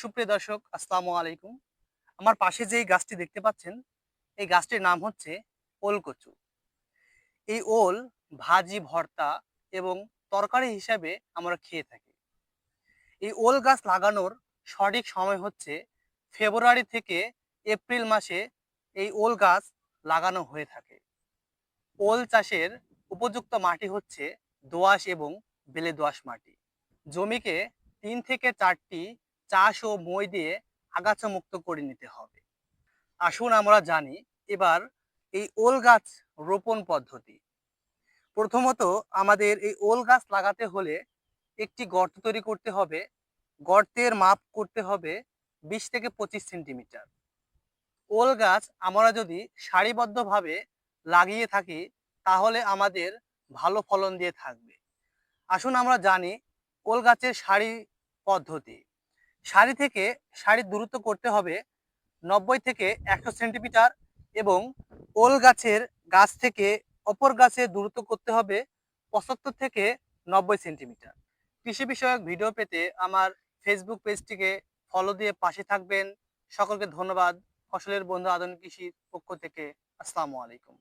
সুপ্রিয় দর্শক, আসসালামু আলাইকুম। আমার পাশে যে গাছটি দেখতে পাচ্ছেন, এই গাছটির নাম হচ্ছে ওল কচু এই ওল ভাজি, ভর্তা এবং তরকারি হিসাবে আমরা খেয়ে থাকি। এই ওল গাছ লাগানোর সঠিক সময় হচ্ছে ফেব্রুয়ারি থেকে এপ্রিল মাসে এই ওল গাছ লাগানো হয়ে থাকে। ওল চাষের উপযুক্ত মাটি হচ্ছে দোআঁশ এবং বেলে দোআঁশ মাটি। জমিকে তিন থেকে চারটি চাষ ও মই দিয়ে আগাছা মুক্ত করে নিতে হবে। আসুন আমরা জানি এবার এই ওল গাছ রোপণ পদ্ধতি। প্রথমত আমাদের এই ওল গাছ লাগাতে হলে একটি গর্ত তৈরি করতে হবে। গর্তের মাপ করতে হবে বিশ থেকে পঁচিশ সেন্টিমিটার। ওল গাছ আমরা যদি সারিবদ্ধভাবে লাগিয়ে থাকি তাহলে আমাদের ভালো ফলন দিয়ে থাকবে। আসুন আমরা জানি ওল গাছের সারি পদ্ধতি। সারি থেকে সারির দূরত্ব করতে হবে নব্বই থেকে একশো সেন্টিমিটার এবং ওল গাছের গাছ থেকে অপর গাছের দূরত্ব করতে হবে পঁচাত্তর থেকে নব্বই সেন্টিমিটার। কৃষি বিষয়ক ভিডিও পেতে আমার ফেসবুক পেজটিকে ফলো দিয়ে পাশে থাকবেন। সকলকে ধন্যবাদ। ফসলের বন্ধু আধুনিক কৃষির পক্ষ থেকে। আসসালামু আলাইকুম।